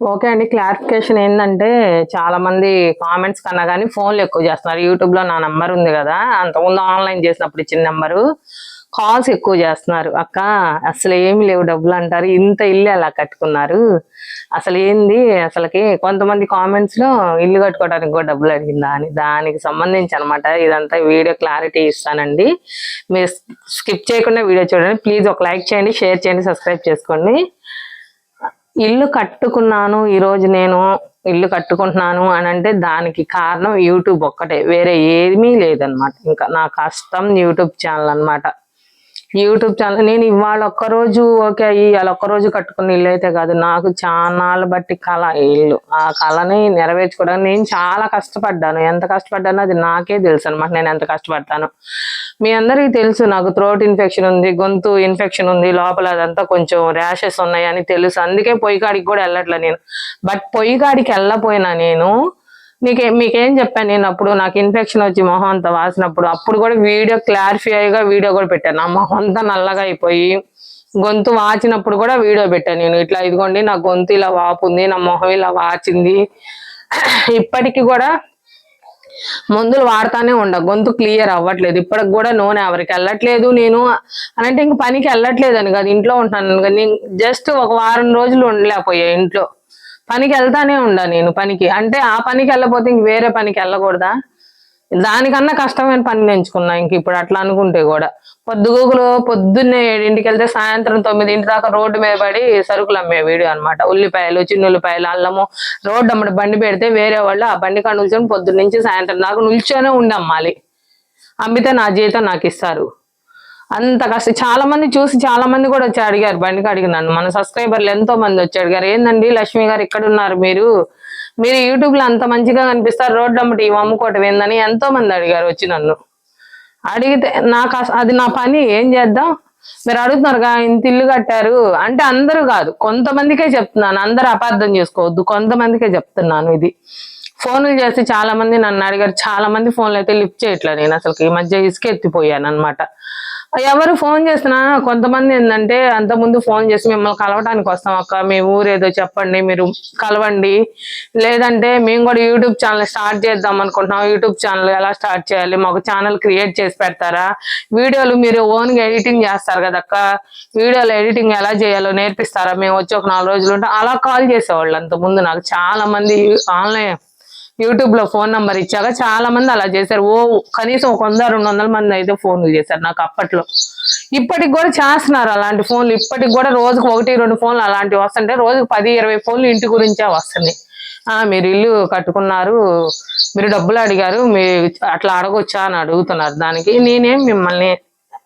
Okay అండి. Clarification ఏంటంటే చాలా మంది కామెంట్స్ కన్నా కానీ ఫోన్లు ఎక్కువ చేస్తున్నారు. యూట్యూబ్లో నా నంబర్ ఉంది కదా అంతకుముందు ఆన్లైన్ చేసినప్పుడు ఇచ్చిన నెంబరు. కాల్స్ ఎక్కువ చేస్తున్నారు. అక్క అసలు ఏమి లేవు డబ్బులు అంటారు. ఇంత ఇల్లు ఎలా కట్టుకున్నారు? అసలు ఏంది? అసలుకి కొంతమంది కామెంట్స్లో ఇల్లు కట్టుకోవడానికి కూడా డబ్బులు అడిగిందా అని. దానికి సంబంధించి అనమాట ఇదంతా వీడియో క్లారిటీ ఇస్తానండి. మీరు స్కిప్ చేయకుండా వీడియో చూడండి. ప్లీజ్ ఒక లైక్ చేయండి షేర్ చేయండి సబ్స్క్రైబ్ చేసుకోండి. ఇల్లు కట్టుకున్నాను ఈరోజు నేను ఇల్లు కట్టుకుంటున్నాను అని అంటే దానికి కారణం యూట్యూబ్ ఒక్కటే. వేరే ఏమీ లేదనమాట ఇంకా నా కష్టం యూట్యూబ్ ఛానల్ అనమాట యూట్యూబ్ ఛానల్ నేను ఇవాళ ఒక్కరోజు ఓకే ఇవాళ ఒక్కరోజు కట్టుకున్న ఇల్లు అయితే కాదు నాకు చాన్నాళ్ళు బట్టి కళ ఇల్లు. ఆ కళని నెరవేర్చుకోవడానికి నేను చాలా కష్టపడ్డాను. ఎంత కష్టపడ్డానో అది నాకే తెలుసు అనమాట నేను ఎంత కష్టపడతాను. మీ అందరికీ తెలుసు నాకు థ్రోట్ ఇన్ఫెక్షన్ ఉంది గొంతు ఇన్ఫెక్షన్ ఉంది లోపల అదంతా కొంచెం ర్యాషెస్ ఉన్నాయని తెలుసు. అందుకే పొయ్యి కాడికి కూడా వెళ్ళట్లే నేను. బట్ పొయ్యి కాడికి వెళ్ళపోయినా నేను నీకే మీకేం చెప్పాను నేను అప్పుడు నాకు ఇన్ఫెక్షన్ వచ్చి మొహం అంతా వాసినప్పుడు అప్పుడు కూడా వీడియో క్లారిఫైగా వీడియో కూడా పెట్టాను నా మొహం అంతా నల్లగా అయిపోయి గొంతు వాచినప్పుడు కూడా వీడియో పెట్టాను నేను. ఇట్లా ఇదిగోండి నా గొంతు ఇలా వాపుంది నా మొహం ఇలా వాచింది. ఇప్పటికి కూడా మందులు వాడుతానే ఉండ. గొంతు క్లియర్ అవ్వట్లేదు. ఇప్పటికి కూడా నూనె ఎవరికి వెళ్ళట్లేదు నేను అని అంటే ఇంక పనికి వెళ్ళట్లేదు అని కాదు. ఇంట్లో ఉంటాను కదా. నేను జస్ట్ ఒక వారం రోజులు ఉండలేకపోయా ఇంట్లో. పనికి వెళ్తానే ఉండా నేను పనికి. అంటే ఆ పనికి వెళ్ళపోతే ఇంక వేరే పనికి వెళ్ళకూడదా? దానికన్నా కష్టమైన పని ఎంచుకున్నా ఇంక ఇప్పుడు అట్లా అనుకుంటే కూడా. పొద్దుగూకులు పొద్దున్నే ఏడింటికి వెళ్తే సాయంత్రం తొమ్మిదింటి దాకా రోడ్డు మీద పడి సరుకులు అమ్మే వీడియో అనమాట ఉల్లిపాయలు చిన్న ఉల్లిపాయలు అల్లము రోడ్డు అమ్మడి బండి పెడితే వేరే వాళ్ళు ఆ బండి కాడ నిల్చొని పొద్దున్న నుంచి సాయంత్రం దాకా నిల్చొనే ఉండి అమ్మాలి. అమ్మితే నా జీతం నాకు ఇస్తారు. అంత కష్టం. చాలా మంది చూసి చాలా మంది కూడా వచ్చి అడిగారు బండికి అడిగినాను మన సబ్స్క్రైబర్లు ఎంతో మంది వచ్చి అడిగారు ఏందండి లక్ష్మి గారు ఇక్కడ ఉన్నారు మీరు? మీరు యూట్యూబ్లో అంత మంచిగా కనిపిస్తారు రోడ్డు అమ్మటి ఇవి అమ్ముకోవటం ఏందని ఎంతో మంది అడిగారు వచ్చి నన్ను. అడిగితే నాకు అది నా పని ఏం చేద్దాం? మీరు అడుగుతున్నారుగా ఇంత ఇల్లు కట్టారు. అంటే అందరూ కాదు కొంతమందికే చెప్తున్నాను. అందరూ అపార్థం చేసుకోవద్దు కొంతమందికే చెప్తున్నాను ఇది. ఫోన్లు చేసి చాలా మంది నన్ను అడిగారు చాలా మంది ఫోన్లు అయితే లిఫ్ట్ చేయట్లేదు నేను. అసలు ఈ మధ్య ఇసుకెత్తిపోయాను అనమాట ఎవరు ఫోన్ చేసినా కొంతమంది ఏంటంటే అంత ముందు ఫోన్ చేసి మిమ్మల్ని కలవడానికి వస్తాం అక్క. మీ ఊరు ఏదో చెప్పండి మీరు కలవండి. లేదంటే మేము కూడా యూట్యూబ్ ఛానల్ స్టార్ట్ చేద్దాం అనుకుంటున్నాం. యూట్యూబ్ ఛానల్ ఎలా స్టార్ట్ చేయాలి? మాకు ఛానల్ క్రియేట్ చేసి పెడతారా? వీడియోలు మీరు ఓన్గా ఎడిటింగ్ చేస్తారు కదక్క వీడియోలు ఎడిటింగ్ ఎలా చేయాలో నేర్పిస్తారా? మేము వచ్చి ఒక నాలుగు రోజులు ఉంటే. అలా కాల్ చేసేవాళ్ళు అంత ముందు నాకు చాలా మంది ఆన్లైన్ యూట్యూబ్లో ఫోన్ నంబర్ ఇచ్చాక చాలా మంది అలా చేశారు. ఓ కనీసం ఒక వంద రెండు వందల మంది అయితే ఫోన్లు చేశారు నాకు అప్పట్లో. ఇప్పటికి కూడా చేస్తున్నారు అలాంటి ఫోన్లు ఇప్పటికి కూడా రోజుకు ఒకటి రెండు ఫోన్లు అలాంటివి వస్తుంటే రోజుకు పది ఇరవై ఫోన్లు ఇంటి గురించే వస్తున్నాయి ఆ మీరు ఇల్లు కట్టుకున్నారు మీరు డబ్బులు అడిగారు మీ అట్లా అడగొచ్చా అని అడుగుతున్నారు దానికి. నేనేం మిమ్మల్ని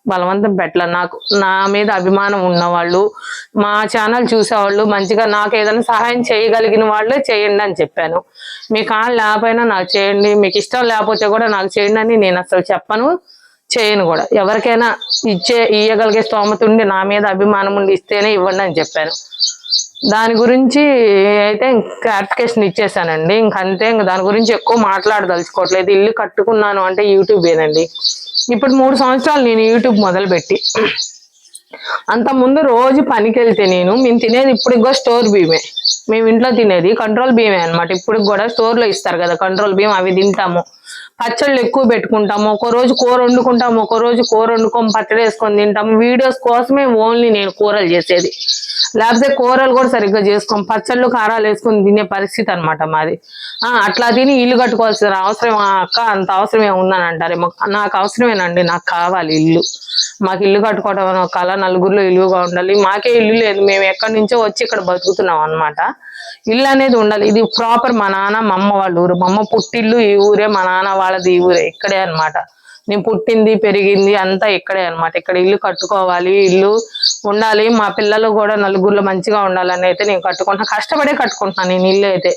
బలవంతం పెట్టల. నాకు నా మీద అభిమానం ఉన్నవాళ్ళు మా ఛానల్ చూసేవాళ్ళు మంచిగా నాకు ఏదైనా సహాయం చేయగలిగిన వాళ్ళే చేయండి అని చెప్పాను. మీ కాళ్ళు లేకపోయినా నాకు చేయండి. మీకు ఇష్టం లేకపోతే కూడా నాకు చేయండి అని నేను అసలు చెప్పను చేయను కూడా. ఎవరికైనా ఇచ్చే ఇయ్యగలిగే స్తోమత ఉండి నా మీద అభిమానం ఉండి ఇస్తేనే ఇవ్వండి అని చెప్పాను. దాని గురించి అయితే క్లారిఫికేషన్ ఇచ్చేసానండి. ఇంకంతే ఇంక దాని గురించి ఎక్కువ మాట్లాడదలుచుకోవట్లేదు. ఇల్లు కట్టుకున్నాను అంటే యూట్యూబేనండి. ఇప్పుడు మూడు సంవత్సరాలు నేను యూట్యూబ్ మొదలుపెట్టి. అంత ముందు రోజు పనికి వెళ్తే నేను మేము తినేది ఇప్పుడు కూడా స్టోర్ బియ్యమే. మేము ఇంట్లో తినేది కంట్రోల్ బియ్యమే అన్నమాట. ఇప్పుడు కూడా స్టోర్లో ఇస్తారు కదా కంట్రోల్ బియ్యం అవి తింటాము. పచ్చళ్ళు ఎక్కువ పెట్టుకుంటాము. ఒక రోజు కూర వండుకుంటాము ఒక రోజు కూర వండుకొని పచ్చడి వేసుకొని తింటాము. వీడియోస్ కోసమే ఓన్లీ నేను కూరలు చేసేది. లేకపోతే కూరలు కూడా సరిగ్గా చేసుకోం. పచ్చళ్ళు కారాలు వేసుకొని తినే పరిస్థితి అన్నమాట మాది. ఆ అట్లా తిని ఇల్లు కట్టుకోవాల్సిన అవసరం అక్క అంత అవసరం ఏముందని అంటారేమో నాకు అవసరమేనండి నాకు కావాలి ఇల్లు. మాకు ఇల్లు కట్టుకోవడం అనే ఒక కళ నలుగురిలో ఇల్లుగా ఉండాలి. మాకే ఇల్లు లేదు. మేము ఎక్కడి నుంచో వచ్చి ఇక్కడ బతుకుతున్నాం అన్నమాట. ఇల్లు అనేది ఉండాలి. ఇది ప్రాపర్ మా నాన్న మా అమ్మ వాళ్ళ ఊరు. మా అమ్మ పుట్టిల్లు ఈ ఊరే మా నాన్న వాళ్ళది ఈ ఊరే. ఇక్కడే అన్నమాట. నేను పుట్టింది పెరిగింది అంతా ఇక్కడే అన్నమాట. ఇక్కడ ఇల్లు కట్టుకోవాలి ఇల్లు ఉండాలి. మా పిల్లలు కూడా నలుగురిలో మంచిగా ఉండాలని అయితే నేను కట్టుకుంటున్నా. కష్టపడే కట్టుకుంటున్నాను నేను ఇల్లు అయితే.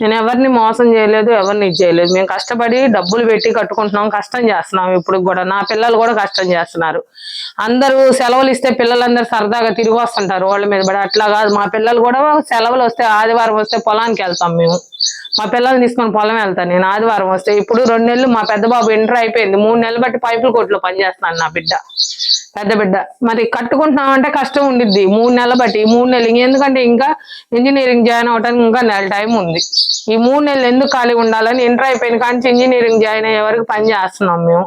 నేను ఎవరిని మోసం చేయలేదు ఎవరిని ఇది చేయలేదు. మేము కష్టపడి డబ్బులు పెట్టి కట్టుకుంటున్నాం కష్టం చేస్తున్నాం ఇప్పుడు కూడా. నా పిల్లలు కూడా కష్టం చేస్తున్నారు. అందరూ సెలవులు ఇస్తే పిల్లలందరూ సరదాగా తిరిగి వస్తుంటారు. వాళ్ళ మీద పడి అట్లా కాదు. మా పిల్లలు కూడా సెలవులు వస్తే ఆదివారం వస్తే పొలానికి వెళ్తాం మేము. మా పిల్లల్ని తీసుకొని పొలం వెళ్తాను. నేను ఆదివారం వస్తే ఇప్పుడు రెండు నెలలు మా పెద్ద బాబు ఇంటర్ అయిపోయింది. మూడు నెలలు బట్టి పైపుల కొట్లో పనిచేస్తున్నాను నా బిడ్డ. పెద్ద బిడ్డ. మరి కట్టుకుంటున్నాం అంటే కష్టం ఉండిద్ది. మూడు నెలలు బట్టి ఈ మూడు నెలలు. ఎందుకంటే ఇంకా ఇంజనీరింగ్ జాయిన్ అవడానికి ఇంకా నెల టైం ఉంది. ఈ మూడు నెలలు ఎందుకు ఖాళీ ఉండాలని ఇంటర్ అయిపోయిన కానీ ఇంజనీరింగ్ జాయిన్ అయ్యే వరకు పని చేస్తున్నాం మేము.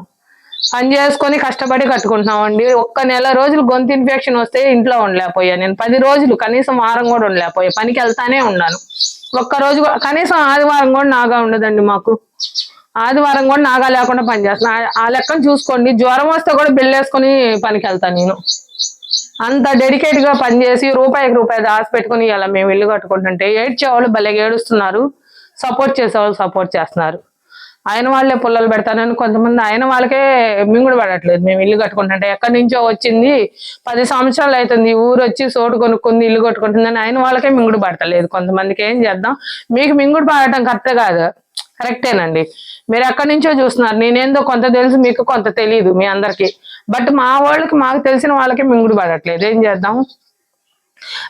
పని చేసుకొని కష్టపడి కట్టుకుంటున్నాం అండి. ఒక్క నెల రోజులు గొంతు ఇన్ఫెక్షన్ వస్తే ఇంట్లో ఉండలేకపోయా నేను. పది రోజులు కనీసం వారం కూడా ఉండలేకపోయా పనికి వెళ్తానే ఉన్నాను. ఒక్క రోజు కూడా- కనీసం ఆదివారం కూడా నాగా ఉండదండి మాకు. ఆదివారం కూడా నాగా లేకుండా పని ఆ- లెక్కను చూసుకోండి. జ్వరం వస్తే కూడా బిల్లేసుకొని పనికి వెళ్తాను నేను. అంత డెడికేట్గా పనిచేసి రూపాయికి రూపాయి దాచి పెట్టుకుని ఇలా మేము ఇల్లు కట్టుకుంటుంటే ఏడ్చేవాళ్ళు భలే ఏడుస్తున్నారు. సపోర్ట్ చేసేవాళ్ళు సపోర్ట్ చేస్తున్నారు. ఆయన వాళ్ళే పుల్లలు పెడతానని కొంతమంది ఆయన వాళ్ళకే మింగుడు పడట్లేదు. మేము ఇల్లు కట్టుకుంటుంటే ఎక్కడి నుంచో వచ్చింది. పది సంవత్సరాలు అవుతుంది. ఊరు వచ్చి సోటు కొనుక్కుంది ఇల్లు కట్టుకుంటుందని ఆయన వాళ్ళకే మింగుడు పడతలేదు. కొంతమందికి ఏం చేద్దాం? మీకు మింగుడు పడటం కరెక్టే కాదు. కరెక్టేనండి. మీరు ఎక్కడి నుంచో చూస్తున్నారు. నేనేందో కొంత తెలుసు మీకు కొంత తెలియదు మీ అందరికి. బట్ మా వాళ్ళకి మాకు తెలిసిన వాళ్ళకి మింగుడు పడట్లేదు. ఏం చేద్దాం?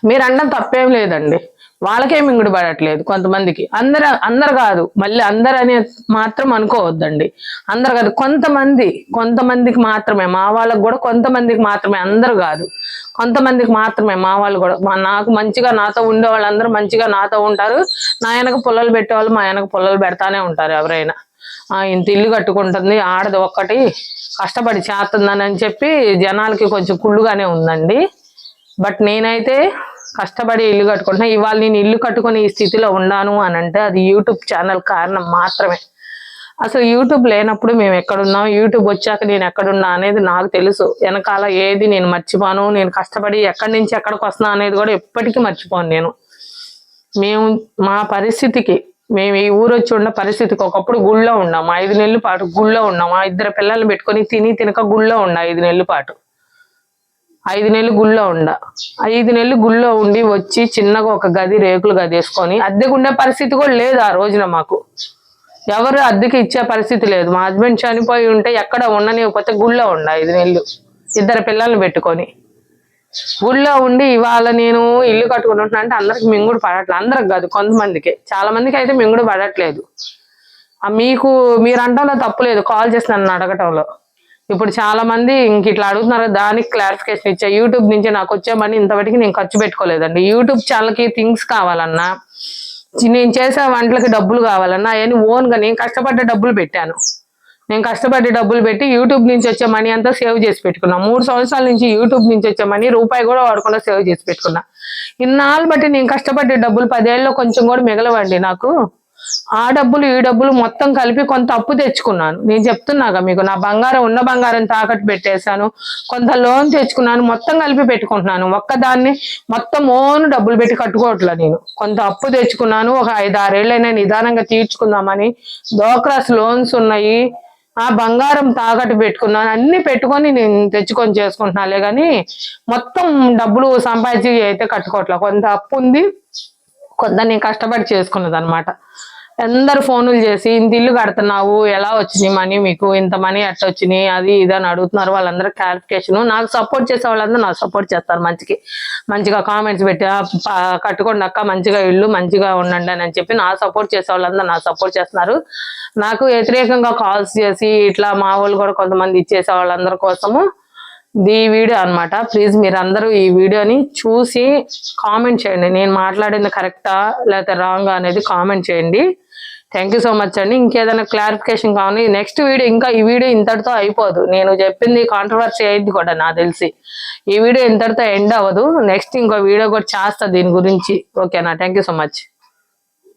మీరు అనడం తప్పేం లేదండి. వాళ్ళకే మింగుడు పడట్లేదు కొంతమందికి. అందరు అందరు కాదు. మళ్ళీ అందరు అనే మాత్రం అనుకోవద్దండి. అందరు కాదు. కొంతమంది కొంతమందికి మాత్రమే మా వాళ్ళకి కూడా కొంతమందికి మాత్రమే అందరు కాదు. కొంతమందికి మాత్రమే మా వాళ్ళు కూడా. మా నాకు మంచిగా నాతో ఉండే వాళ్ళందరూ మంచిగా నాతో ఉంటారు. నా వెనక పుల్లలు పెట్టేవాళ్ళు మా వెనక పుల్లలు పెడతానే ఉంటారు ఎవరైనా. ఆ ఇంత ఇల్లు కట్టుకుంటుంది ఆడది ఒక్కటి కష్టపడి చేస్తుందని అని చెప్పి జనాలకి కొంచెం కుళ్ళుగానే ఉందండి. బట్ నేనైతే కష్టపడి ఇల్లు కట్టుకుంటున్నా. ఇవాళ నేను ఇల్లు కట్టుకునే ఈ స్థితిలో ఉన్నాను అని అంటే అది యూట్యూబ్ ఛానల్ కారణం మాత్రమే. అసలు యూట్యూబ్ లేనప్పుడు మేము ఎక్కడున్నాం? యూట్యూబ్ వచ్చాక నేను ఎక్కడున్నా అనేది నాకు తెలుసు. వెనకాల ఏది నేను మర్చిపోను? నేను కష్టపడి ఎక్కడి నుంచి ఎక్కడికి వస్తున్నా అనేది కూడా ఎప్పటికీ మర్చిపోను నేను. మేము మా పరిస్థితికి మేము ఈ ఊరు వచ్చి ఉన్న పరిస్థితికి ఒకప్పుడు గుళ్ళో ఉన్నాం. ఐదు నెలల పాటు గుళ్ళో ఉన్నాం. ఆ ఇద్దరు పిల్లల్ని పెట్టుకొని తిని తినక గుళ్ళో ఉన్నా ఐదు నెలల పాటు. ఐదు నెలలు గుళ్ళో ఉండ. ఐదు నెలలు గుళ్ళో ఉండి వచ్చి చిన్నగా ఒక గది రేకులు గది వేసుకొని అద్దెకు ఉండే పరిస్థితి కూడా లేదు ఆ రోజున మాకు. ఎవరు అద్దెకి ఇచ్చే పరిస్థితి లేదు. మా హస్బెండ్ చనిపోయి ఉంటే ఎక్కడ ఉండనివ్వకపోతే గుళ్ళో ఉండ ఐదు నెలలు ఇద్దరు పిల్లల్ని పెట్టుకొని. గుళ్ళో ఉండి ఇవాళ నేను ఇల్లు కట్టుకుంటున్నా అంటే అందరికి మింగుడు పడట్లేదు అందరికి కాదు కొంతమందికి. చాలా మందికి అయితే మింగుడు పడట్లేదు. మీకు మీరు అంటంలో తప్పు లేదు. కాల్ చేసి నన్ను అడగటంలో. ఇప్పుడు చాలా మంది ఇంక ఇట్లా అడుగుతున్నారు దానికి క్లారిఫికేషన్ ఇచ్చా యూట్యూబ్ నుంచి నాకు వచ్చే మనీ ఇంతవరకు నేను ఖర్చు పెట్టుకోలేదండి. యూట్యూబ్ ఛానల్కి థింగ్స్ కావాలన్నా నేను చేసే వంటలకి డబ్బులు కావాలన్నా అవన్నీ ఓన్గా నేను కష్టపడ్డ డబ్బులు పెట్టాను. నేను కష్టపడి డబ్బులు పెట్టి యూట్యూబ్ నుంచి వచ్చే మనీ అంతా సేవ్ చేసి పెట్టుకున్నా. మూడు సంవత్సరాల నుంచి యూట్యూబ్ నుంచి వచ్చే మనీ రూపాయి కూడా వాడకుండా సేవ్ చేసి పెట్టుకున్నా. ఇన్నాళ్ళు బట్టి నేను కష్టపడే డబ్బులు పదేళ్ళలో కొంచెం కూడా మిగలవండి నాకు. ఆ డబ్బులు ఈ డబ్బులు మొత్తం కలిపి కొంత అప్పు తెచ్చుకున్నాను. నేను చెప్తున్నాగా మీకు నా బంగారం ఉన్న బంగారం తాకట్టు పెట్టేశాను కొంత లోన్ తెచ్చుకున్నాను మొత్తం కలిపి పెట్టుకుంటున్నాను. ఒక్కదాన్ని మొత్తం ఓన్ డబ్బులు పెట్టి కట్టుకోవట్లా నేను. కొంత అప్పు తెచ్చుకున్నాను ఒక ఐదు ఆరేళ్ళైనా నిదానంగా తీర్చుకుందామని డోక్రాస్ లోన్స్ ఉన్నాయి. ఆ బంగారం తాకట్టు పెట్టుకున్నాను అన్ని పెట్టుకొని నేను తెచ్చుకొని చేసుకుంటున్నాలే కానీ మొత్తం డబ్బులు సంపాదించి అయితే కట్టుకోవట్లా. కొంత అప్పు ఉంది కొంత నేను కష్టపడి చేసుకున్నది అనమాట అందరు ఫోనులు చేసి ఇంత ఇల్లు కడుతున్నావు ఎలా వచ్చినాయి మనీ మీకు? ఇంత మనీ ఎట్ట వచ్చినాయి అది ఇది అని అడుగుతున్నారు. వాళ్ళందరూ క్లారిఫికేషన్ నాకు సపోర్ట్ చేసే వాళ్ళందరూ నాకు సపోర్ట్ చేస్తారు మంచికి. మంచిగా కామెంట్స్ పెట్టి "ఆ, కట్టుకోండి అక్క మంచిగా ఇల్లు మంచిగా ఉండండి అని చెప్పి నా సపోర్ట్ చేసే వాళ్ళందరూ నాకు సపోర్ట్ చేస్తున్నారు. నాకు వ్యతిరేకంగా కాల్స్ చేసి ఇట్లా మా వాళ్ళు కూడా కొంతమంది ఇచ్చేసే వాళ్ళందరి కోసము ఈ వీడియో అన్నమాట. ప్లీజ్ మీరందరూ ఈ వీడియోని చూసి కామెంట్ చేయండి. నేను మాట్లాడింది కరెక్టా లేకపోతే రాంగా అనేది కామెంట్ చేయండి. థ్యాంక్ యూ సో మచ్ అండి. ఇంకేదైనా క్లారిఫికేషన్ కావాలి నెక్స్ట్ వీడియో ఇంకా ఈ వీడియో ఇంతటితో అయిపోదు. నేను చెప్పింది కాంట్రవర్సీ అయింది కూడా నాకు తెలిసి. ఈ వీడియో ఇంతటితో ఎండ్ అవ్వదు. నెక్స్ట్ ఇంకో వీడియో కూడా చేస్తా దీని గురించి. ఓకేనా థ్యాంక్ యూ సో మచ్